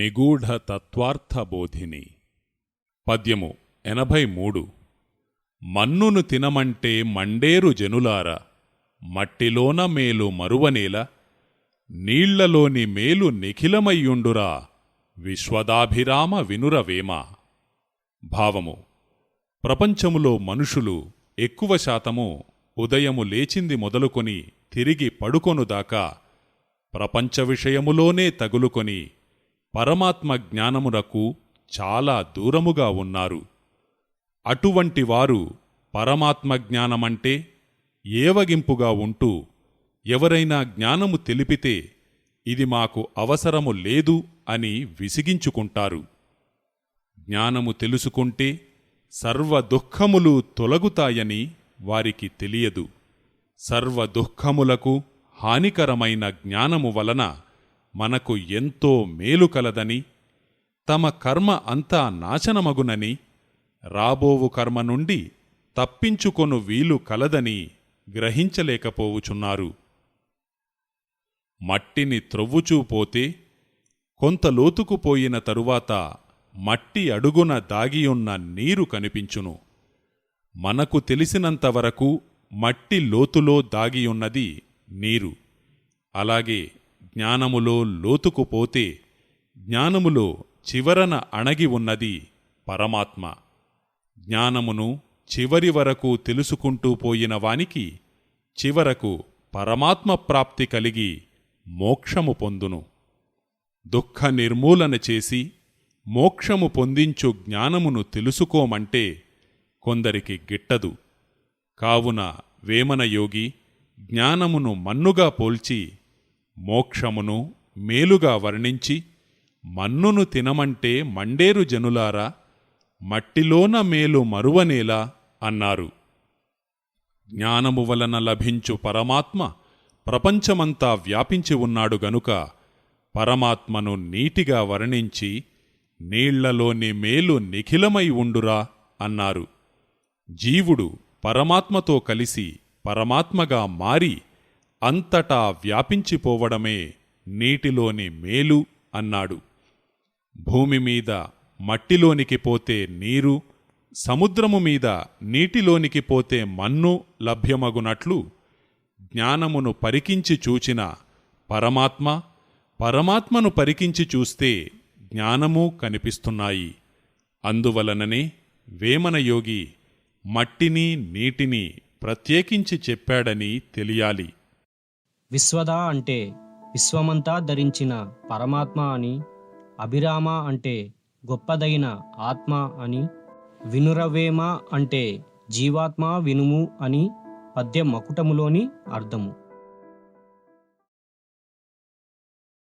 నిగూఢ తత్వార్థబోధిని పద్యము ఎనభై మూడు మన్నును తినమంటే మండేరు జనులార మట్టిలోన మేలు మరువనేల నీళ్ళలోని మేలు నిఖిలమయ్యుండురా విశ్వదాభిరామ వినురవేమ. భావము ప్రపంచములో మనుషులు ఎక్కువ శాతము ఉదయము లేచింది మొదలుకొని తిరిగి పడుకొనుదాకా ప్రపంచ విషయములోనే తగులుకొని పరమాత్మ జ్ఞానమునకు చాలా దూరముగా ఉన్నారు. అటువంటి వారు పరమాత్మ జ్ఞానమంటే ఏవగింపుగా ఉంటూ ఎవరైనా జ్ఞానము తెలిపితే ఇది మాకు అవసరము లేదు అని విసిగించుకుంటారు. జ్ఞానము తెలుసుకుంటే సర్వ దుఃఖములు తొలగుతాయని వారికి తెలియదు. సర్వ దుఃఖములకు హానికరమైన జ్ఞానము వలన మనకు ఎంతో మేలు కలదని తమ కర్మ అంతా నాశనమగునని రాబోవు కర్మ నుండి తప్పించుకొను వీలు కలదని గ్రహించలేకపోవుచున్నారు. మట్టిని త్రొవ్వుచూపోతే కొంత లోతుకు పోయిన తరువాత మట్టి అడుగున దాగియున్న నీరు కనిపించును. మనకు తెలిసినంతవరకు మట్టి లోతులో దాగియున్నది నీరు. అలాగే జ్ఞానములో లోతుకుపోతే జ్ఞానములో చివరన అణగి ఉన్నది పరమాత్మ. జ్ఞానమును చివరి వరకు తెలుసుకుంటూ పోయిన వానికి చివరకు పరమాత్మ ప్రాప్తి కలిగి మోక్షము పొందును. దుఃఖ నిర్మూలన చేసి మోక్షము పొందించు జ్ఞానమును తెలుసుకోమంటే కొందరికి గిట్టదు. కావున వేమనయోగి జ్ఞానమును మన్నుగా పోల్చి మోక్షమును మేలుగా వర్ణించి మన్నును తినమంటే మండేరు జనులారా మట్టిలోన మేలు మరువనేలా అన్నారు. జ్ఞానము వలన లభించు పరమాత్మ ప్రపంచమంతా వ్యాపించి ఉన్నాడు గనుక పరమాత్మను నీటిగా వర్ణించి నీళ్ళలోని మేలు నిఖిలమై ఉండురా అన్నారు. జీవుడు పరమాత్మతో కలిసి పరమాత్మగా మారి అంతటా వ్యాపించిపోవడమే నీటిలోని మేలు అన్నాడు. భూమి మీద మట్టిలోనికి పోతే నీరు సముద్రము మీద నీటిలోనికి పోతే మన్ను లభ్యమగునట్లు జ్ఞానమును పరికించి చూచిన పరమాత్మ పరమాత్మను పరికించి చూస్తే జ్ఞానము కనిపిస్తున్నాయి. అందువలననే వేమనయోగి మట్టిని నీటిని ప్రత్యేకించి చెప్పాడని తెలియాలి. విశ్వద అంటే విశ్వమంతా ధరించిన పరమాత్మ అని అభిరామ అంటే గొప్పదైన ఆత్మ అని వినురవేమ అంటే జీవాత్మ వినుము అని పద్య మకుటములోని అర్థము.